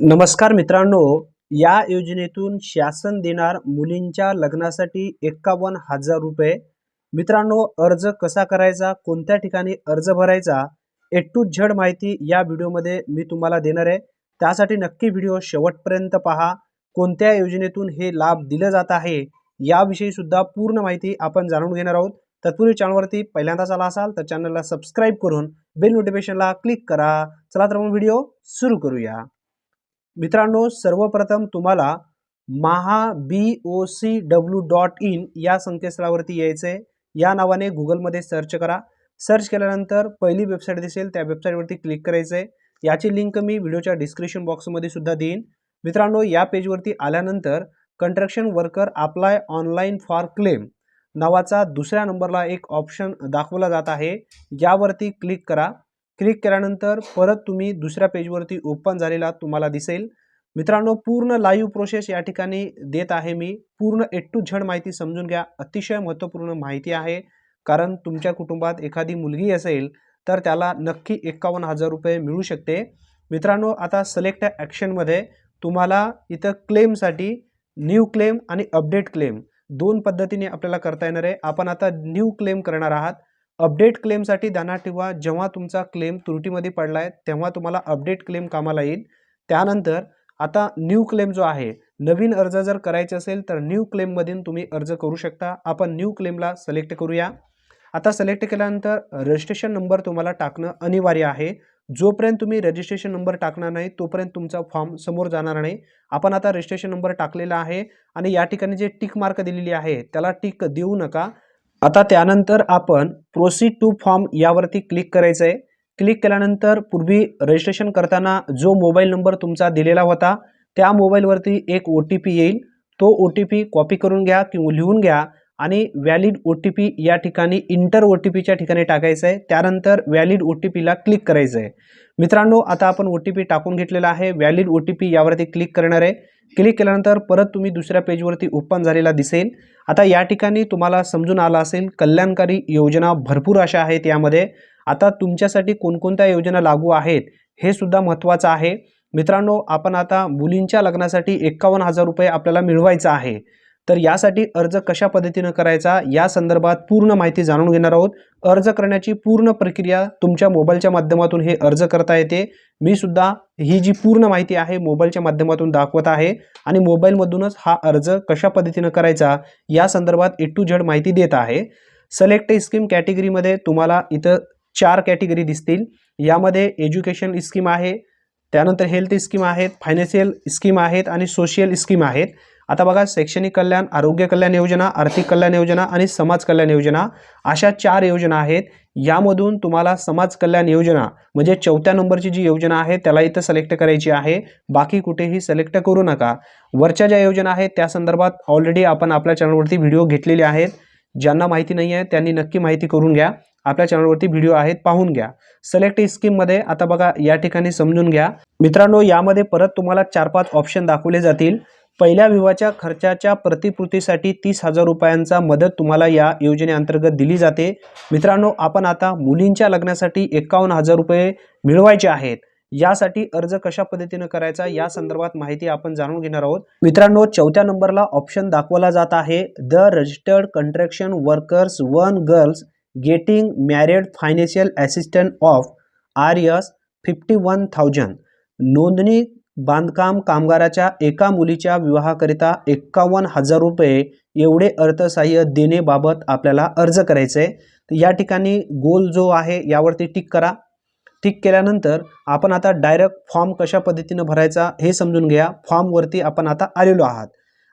नमस्कार मित्रांनो या योजनेतून शासन देणार मुलींच्या लग्नासाठी एक्कावन्न हजार रुपये. मित्रांनो अर्ज कसा करायचा कोणत्या ठिकाणी अर्ज भरायचा ए टू झड माहिती या व्हिडिओमध्ये मी तुम्हाला देणार आहे. त्यासाठी नक्की व्हिडिओ शेवटपर्यंत पहा. कोणत्या योजनेतून हे लाभ दिलं जात आहे याविषयी सुद्धा पूर्ण माहिती आपण जाणून घेणार आहोत. तत्पूर्वी चॅनलवरती पहिल्यांदाच आला असाल तर चॅनलला सबस्क्राईब करून बेल नोटिफिकेशनला क्लिक करा. चला तर मग व्हिडिओ सुरू करूया. मित्रांनो सर्वप्रथम तुम्हाला Maha B O C W dot in या संकेतस्थळावरती यायचं आहे या नावाने गुगलमध्ये सर्च करा. सर्च केल्यानंतर पहिली वेबसाईट दिसेल त्या वेबसाईटवरती क्लिक करायचं आहे याची लिंक मी व्हिडिओच्या डिस्क्रिप्शन बॉक्समध्ये सुद्धा देईन. मित्रांनो या पेजवरती आल्यानंतर construction worker apply online for claim नावाचा दुसऱ्या नंबरला एक ऑप्शन दाखवला जात आहे. यावरती क्लिक करा. क्लिक केल्यानंतर परत तुम्ही दुसऱ्या पेजवरती ओपन झालेला तुम्हाला दिसेल. मित्रांनो पूर्ण लाईव्ह प्रोसेस या ठिकाणी देत आहे मी. पूर्ण ए टू झड माहिती समजून घ्या. अतिशय महत्त्वपूर्ण माहिती आहे. कारण तुमच्या कुटुंबात एखादी मुलगी असेल तर त्याला नक्की एक्कावन्न हजार रुपये मिळू शकते. मित्रांनो आता सिलेक्ट ॲक्शनमध्ये तुम्हाला इथं क्लेमसाठी न्यू क्लेम आणि अपडेट क्लेम दोन पद्धतीने आपल्याला करता येणार आहे. आपण आता न्यू क्लेम करणार आहात. अपडेट क्लेमसाठी ध्यानात ठेवा. जेव्हा तुमचा क्लेम त्रुटीमध्ये पडला आहे तेव्हा तुम्हाला अपडेट क्लेम कामाला येईल. त्यानंतर आता न्यू क्लेम जो आहे नवीन अर्ज जर करायचे असेल तर न्यू क्लेममधून तुम्ही अर्ज करू शकता. आपण न्यू क्लेमला सिलेक्ट करूया. आता सिलेक्ट केल्यानंतर रजिस्ट्रेशन नंबर तुम्हाला टाकणं अनिवार्य आहे. जोपर्यंत तुम्ही रजिस्ट्रेशन नंबर टाकणार नाही तोपर्यंत तुमचा फॉर्म समोर जाणार नाही. आपण आता रजिस्ट्रेशन नंबर टाकलेला आहे आणि या ठिकाणी जे टिक मार्क दिलेली आहे त्याला टिक देऊ नका. आता त्यानंतर आपण प्रोसीड टू फॉर्म यावरती क्लिक करायचं आहे क्लिक केल्यानंतर पूर्वी रजिस्ट्रेशन करताना जो मोबाईल नंबर तुमचा दिलेला होता त्या मोबाईलवरती एक ओ टी पी येईल. तो ओ टी पी कॉपी करून घ्या किंवा लिहून घ्या आणि व्हॅलिड ओ टी पी या ठिकाणी इंटर ओ टी पीच्या ठिकाणी टाकायचं आहे त्यानंतर व्हॅलिड ओ टी पीला क्लिक करायचं आहे मित्रांनो आता आपण ओ टी पी टाकून घेतलेला आहे. व्हॅलिड ओ टी पी यावरती क्लिक करणार आहे. क्लिक केल्यानंतर परत तुम्ही दुसऱ्या पेजवरती ओपन झालेला दिसेल. आता या ठिकाणी तुम्हाला समजून आलं असेल कल्याणकारी योजना भरपूर अशा आहेत यामध्ये. आता तुमच्यासाठी कोणकोणत्या योजना लागू आहेत हे सुद्धा महत्त्वाचं आहे. मित्रांनो आपण आता मुलींच्या लग्नासाठी एक्कावन्न हजार रुपये आपल्याला मिळवायचं आहे. तर यासाठी अर्ज कशा पद्धतीनं करायचा या संदर्भात पूर्ण माहिती जाणून घेणार आहोत. अर्ज करण्याची पूर्ण प्रक्रिया तुमच्या मोबाईलच्या माध्यमातून हे अर्ज करता येते. मी सुद्धा ही जी पूर्ण माहिती आहे मोबाईलच्या माध्यमातून दाखवत आहे आणि मोबाईलमधूनच हा अर्ज कशा पद्धतीनं करायचा या संदर्भात ए टू झेड माहिती देत आहे. सिलेक्ट स्कीम कॅटेगरीमध्ये तुम्हाला इथं चार कॅटेगरी दिसतील. यामध्ये एज्युकेशन स्कीम आहे त्यानंतर हेल्थ स्कीम आहेत फायनान्शियल स्कीम आहेत आणि सोशियल स्कीम आहेत. आता बघा शैक्षणिक कल्याण आरोग्य कल्याण योजना आर्थिक कल्याण योजना आणि समाज कल्याण योजना अशा चार योजना आहेत. यामधून तुम्हाला समाज कल्याण योजना म्हणजे चौथ्या नंबरची जी योजना आहे त्याला इथं सिलेक्ट करायची आहे. बाकी कुठेही सिलेक्ट करू नका. वरच्या ज्या योजना आहेत त्या संदर्भात ऑलरेडी आपण आपल्या चॅनलवरती व्हिडिओ घेतलेले आहेत. ज्यांना माहिती नाही आहे त्यांनी नक्की माहिती करून घ्या. आपल्या चॅनलवरती व्हिडिओ आहेत पाहून घ्या. सिलेक्ट स्कीममध्ये आता बघा या ठिकाणी समजून घ्या. मित्रांनो यामध्ये परत तुम्हाला चार पाच ऑप्शन दाखवले जातील. पहिल्या विवाहाच्या खर्चाच्या प्रतिपूर्तीसाठी तीस हजार रुपयांचा मदत तुम्हाला या योजनेअंतर्गत दिली जाते. मित्रांनो आपण आता मुलींच्या लग्नासाठी एकावन्न हजार रुपये मिळवायचे आहेत. यासाठी अर्ज कशा पद्धतीनं करायचा या संदर्भात माहिती आपण जाणून घेणार आहोत. मित्रांनो चौथ्या नंबरला ऑप्शन दाखवला जात आहे. The registered construction workers one girls getting married financial assistant of R S fifty one thousand नोंदणी बांधकाम कामगाराच्या एका मुलीच्या विवाहाकरिता एक्कावन्न हजार रुपये एवढे अर्थसहाय्य देणेबाबत आपल्याला अर्ज करायचं आहे. तर या ठिकाणी गोल जो आहे यावरती टिक करा. टिक केल्यानंतर आपण आता डायरेक्ट फॉर्म कशा पद्धतीनं भरायचा हे समजून घ्या. फॉर्मवरती आपण आता आलेलो आहात.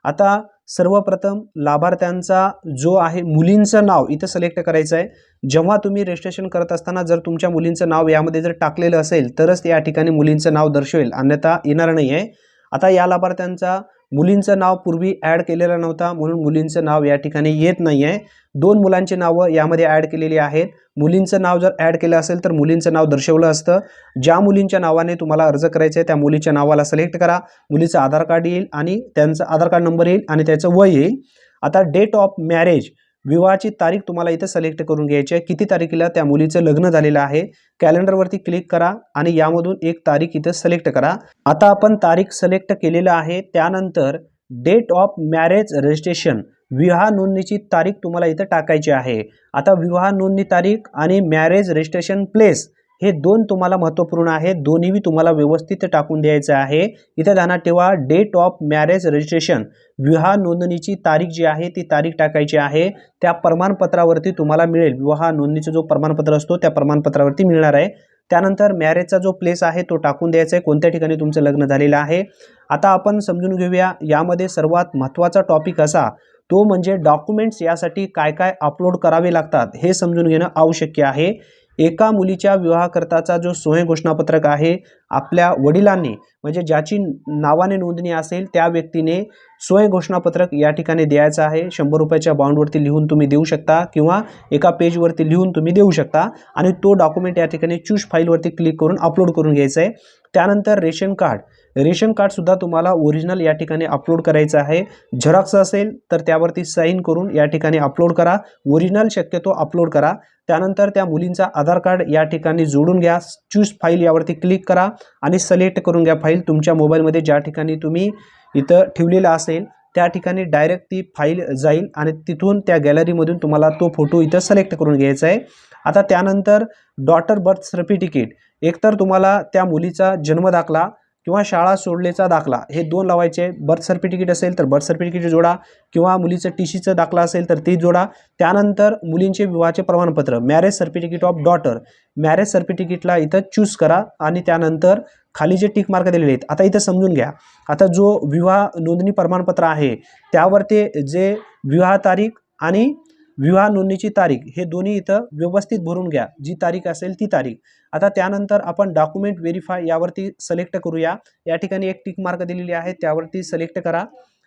आता सर्वप्रथम लाभार्थ्यांचा जो आहे मुलींचं नाव इथं सिलेक्ट करायचं आहे. जेव्हा तुम्ही रजिस्ट्रेशन करत असताना जर तुमच्या मुलींचं नाव यामध्ये जर टाकलेलं असेल तरच या ठिकाणी मुलींचं नाव दर्शवेल. अन्यथा येणार नाही आहे आता या लाभार्थ्यांचा मुलींचं नाव पूर्वी ॲड केलेलं नव्हता म्हणून मुलींचं नाव या ठिकाणी येत नाही आहे दोन मुलांची नावं यामध्ये ॲड केलेली आहेत. मुलींचं नाव जर ॲड केलं असेल तर मुलींचं नाव दर्शवलं असतं. ज्या मुलींच्या नावाने तुम्हाला अर्ज करायचं आहे त्या मुलीच्या नावाला सिलेक्ट करा. मुलीचं आधार कार्ड येईल आणि त्यांचं आधार कार्ड नंबर येईल आणि त्याचं वय येईल. आता डेट ऑफ मॅरेज विवाहाची तारीख तुम्हाला इथं सिलेक्ट करून घ्यायची आहे. किती तारखेला त्या मुलीचं लग्न झालेलं आहे? कॅलेंडरवरती क्लिक करा आणि यामधून एक तारीख इथं सिलेक्ट करा. आता आपण तारीख सिलेक्ट केलेलं आहे. त्यानंतर डेट ऑफ मॅरेज रजिस्ट्रेशन विवाह नोंदणीची तारीख तुम्हाला इथं टाकायची आहे. आता विवाह नोंदणी तारीख आणि मॅरेज रजिस्ट्रेशन प्लेस हे दोन तुम्हाला महत्त्वपूर्ण आहे. दोन्हीही तुम्हाला व्यवस्थित टाकून द्यायचं आहे. इथे ध्यानात ठेवा डेट ऑफ मॅरेज रजिस्ट्रेशन विवाह नोंदणीची तारीख जी आहे ती तारीख टाकायची आहे. त्या प्रमाणपत्रावरती तुम्हाला मिळेल. विवाह नोंदणीचं जो प्रमाणपत्र असतो त्या प्रमाणपत्रावरती मिळणार आहे. त्यानंतर मॅरेजचा जो प्लेस आहे तो टाकून द्यायचा आहे. कोणत्या ठिकाणी तुमचं लग्न झालेलं आहे? आता आपण समजून घेऊया यामध्ये सर्वात महत्त्वाचा टॉपिक असा तो म्हणजे डॉक्युमेंट्स यासाठी काय काय अपलोड करावे लागतात हे समजून घेणं आवश्यक आहे. एका मुलीच्या विवाहकर्ताचा जो सोय घोषणापत्रक आहे आपल्या वडिलांनी म्हणजे ज्याची नावाने नोंदणी असेल त्या व्यक्तीने सोय घोषणापत्रक या ठिकाणी द्यायचं आहे. शंभर रुपयाच्या बाउंडवरती लिहून तुम्ही देऊ शकता किंवा एका पेजवरती लिहून तुम्ही देऊ शकता आणि तो डॉक्युमेंट या ठिकाणी चूज फाईलवरती क्लिक करून अपलोड करून घ्यायचं आहे. त्यानंतर रेशन कार्ड रेशन कार्डसुद्धा तुम्हाला ओरिजिनल या ठिकाणी अपलोड करायचं आहे. झेरॉक्स असेल तर त्यावरती साईन करून या ठिकाणी अपलोड करा. ओरिजिनल शक्यतो अपलोड करा. त्यानंतर त्या मुलींचा आधार कार्ड या ठिकाणी जोडून घ्या. चूज फाईल यावरती क्लिक करा आणि सिलेक्ट करून घ्या फाईल तुमच्या मोबाईलमध्ये ज्या ठिकाणी तुम्ही इथं ठेवलेला असेल त्या ठिकाणी डायरेक्ट ती फाईल जाईल आणि तिथून त्या गॅलरीमधून तुम्हाला तो फोटो इथं सिलेक्ट करून घ्यायचा आहे. आता त्यानंतर डॉटर बर्थ सर्टिफिकेट एकतर तुम्हाला त्या मुलीचा जन्मदाखला किंवा शाळा सोडलेचा दाखला हे दोन लावायचे. बर्थ सर्टिफिकेट असेल तर बर्थ सर्टिफिकेट जोडा किंवा मुलीचं टी सीचं दाखला असेल तर ते जोडा. त्यानंतर मुलींचे विवाहाचे प्रमाणपत्र marriage certificate of daughter marriage सर्टिफिकेटला इथं चूज करा आणि त्यानंतर खाली जे टिक मार्क दिलेले आहेत आता इथं समजून घ्या. आता जो विवाह नोंदणी प्रमाणपत्र आहे त्यावर ते जे विवाह तारीख आणि विवाह नोंदणीची तारीख हे दोन्ही इथं व्यवस्थित भरून घ्या. जी तारीख असेल ती तारीख. आता त्यानंतर आपण डॉक्युमेंट व्हेरीफाय यावरती सिलेक्ट करूया. या ठिकाणी एक टिक मार्क दिलेली आहे. त्यावरती सिलेक्ट करा.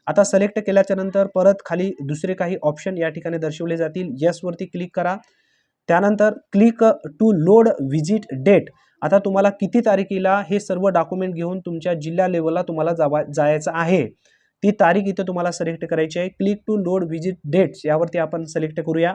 आता सिलेक्ट केल्याच्यानंतर परत खाली दुसरे काही ऑप्शन या ठिकाणी दर्शवले जातील. येसवरती क्लिक करा. त्यानंतर click to load visit date आता तुम्हाला किती तारखेला हे सर्व डॉक्युमेंट घेऊन तुमच्या जिल्हा लेवलला तुम्हाला जावा जायचं आहे. ती तारीख इथं तुम्हाला सिलेक्ट करायची आहे. Click to load visit dates यावरती आपण सिलेक्ट करूया.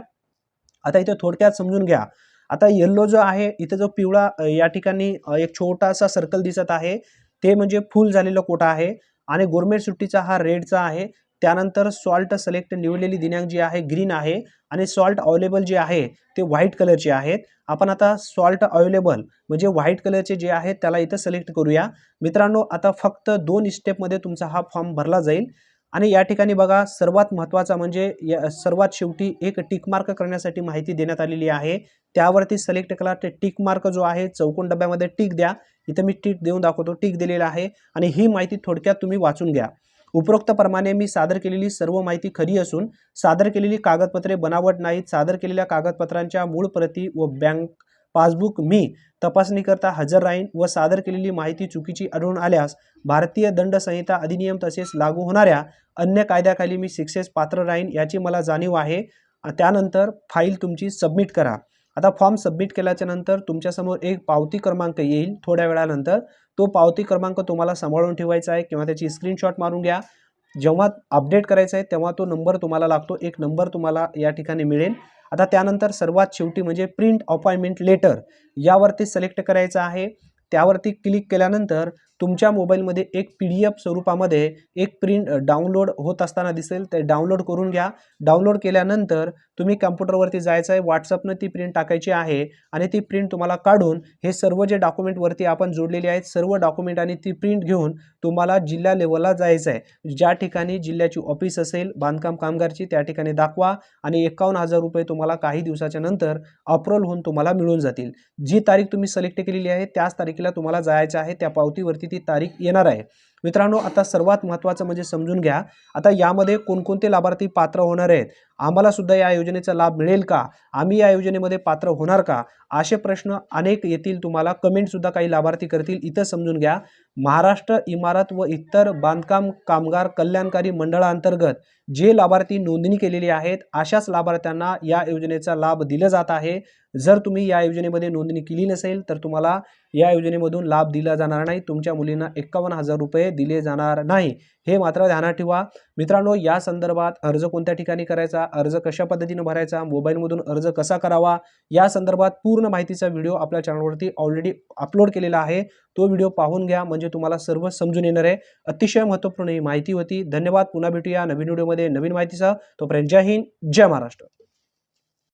आता इथं थोडक्यात समजून घ्या. आता येल्लो जो आहे इथं जो पिवळा या ठिकाणी एक छोटासा सर्कल दिसत आहे. ते म्हणजे फुल झालेला कोटा आहे. आणि गोरमेट सुट्टीचा हा रेडचा आहे. त्यानंतर सॉल्ट सिलेक्ट निवडलेली दिनांक जी आहे ग्रीन आहे आणि सॉल्ट अवेलेबल जे आहे ते व्हाईट कलरचे आहेत. आपण आता सॉल्ट अवेलेबल म्हणजे व्हाईट कलरचे जे आहेत त्याला इथं सिलेक्ट करूया. मित्रांनो आता फक्त दोन स्टेपमध्ये तुमचा हा फॉर्म भरला जाईल. आणि या ठिकाणी बघा सर्वात महत्त्वाचा म्हणजे या सर्वात शेवटी एक टिकमार्क करण्यासाठी माहिती देण्यात आलेली आहे. त्यावरती सिलेक्ट करा ते टिक मार्क जो आहे चौकोन डब्यामध्ये टिक द्या. इथं मी टिक देऊन दाखवतो टिक दिलेला आहे. आणि ही माहिती थोडक्यात तुम्ही वाचून घ्या. उपरोक्तप्रमाणे मी सादर केलेली सर्व माहिती खरी असून सादर केलेली कागदपत्रे बनावट नाहीत. सादर केलेल्या कागदपत्रांच्या मूळ प्रती व बँक पासबुक मी तपासणीकरता हजर राहीन व सादर केलेली माहिती चुकीची आढळून आल्यास भारतीय दंड संहिता अधिनियम तसेच लागू होणाऱ्या अन्य कायद्याखाली मी शिक्षेस पात्र राहीन याची मला जाणीव आहे. त्यानंतर फाईल तुमची सबमिट करा. आता फॉर्म सबमिट केल्याच्यानंतर तुमच्यासमोर एक पावती क्रमांक येईल थोड्या वेळानंतर. तो पावती क्रमांक तुम्हाला सांभाळून ठेवायचा आहे किंवा त्याची स्क्रीनशॉट मारून घ्या. जेव्हा अपडेट करायचा आहे तेव्हा तो नंबर तुम्हाला लागतो. एक नंबर तुम्हाला या ठिकाणी मिळेल. आता त्यानंतर सर्वात शेवटी म्हणजे प्रिंट अपॉइंटमेंट लेटर यावरती सिलेक्ट करायचं आहे. त्यावरती क्लिक केल्यानंतर तुमच्या मोबाईलमध्ये एक पी डी एफ स्वरूपामध्ये एक प्रिंट डाउनलोड होत असताना दिसेल. ते डाउनलोड करून घ्या. डाउनलोड केल्यानंतर तुम्ही कम्प्युटरवरती जायचं आहे. व्हॉट्सअपनं ती प्रिंट टाकायची आहे आणि ती प्रिंट तुम्हाला काढून हे सर्व जे डॉक्युमेंटवरती आपण जोडलेले आहेत सर्व डॉक्युमेंट आणि ती प्रिंट घेऊन तुम्हाला जिल्हा लेवलला जायचं आहे. ज्या ठिकाणी जिल्ह्याची ऑफिस असेल बांधकाम कामगारची त्या ठिकाणी दाखवा आणि एकावन्न हजार रुपये तुम्हाला काही दिवसाच्या नंतर अप्रोल होऊन तुम्हाला मिळून जातील. जी तारीख तुम्ही सिलेक्ट केलेली आहे त्याच तारखेला तुम्हाला जायचं आहे. त्या पावतीवरती ती तारीख येणार आहे? मित्रांनो आता सर्वात महत्त्वाचं म्हणजे समजून घ्या. आता यामध्ये कोणकोणते लाभार्थी पात्र होणार आहेत? आम्हाला सुद्धा या योजनेचा लाभ मिळेल का? आम्ही या योजनेमध्ये पात्र होणार का? असे प्रश्न अनेक येतील तुम्हाला. कमेंटसुद्धा काही लाभार्थी करतील. इथं समजून घ्या. महाराष्ट्र इमारत व इतर बांधकाम कामगार कल्याणकारी मंडळाअंतर्गत जे लाभार्थी नोंदणी केलेली आहेत अशाच लाभार्थ्यांना या योजनेचा लाभ दिला जात आहे. जर तुम्ही या योजनेमध्ये नोंदणी केली नसेल तर तुम्हाला या योजनेमधून लाभ दिला जाणार नाही. तुमच्या मुलींना एकावन्न हजार रुपये दिले जाणार नाही. हे मात्र ध्यानात ठेवा. मित्रांनो या संदर्भात अर्ज कोणत्या ठिकाणी करायचा अर्ज कशा पद्धतीने भरायचा मोबाईलमधून अर्ज कसा करावा या संदर्भात पूर्ण माहितीचा व्हिडिओ आपल्या चॅनलवरती ऑलरेडी अपलोड केलेला आहे. तो व्हिडिओ पाहून घ्या म्हणजे तुम्हाला सर्व समजून येणार आहे. अतिशय महत्त्वपूर्ण ही माहिती होती. धन्यवाद. पुन्हा भेटूया नवीन व्हिडिओमध्ये नवीन माहितीसह. तोपर्यंत जय हिंद जय महाराष्ट्र.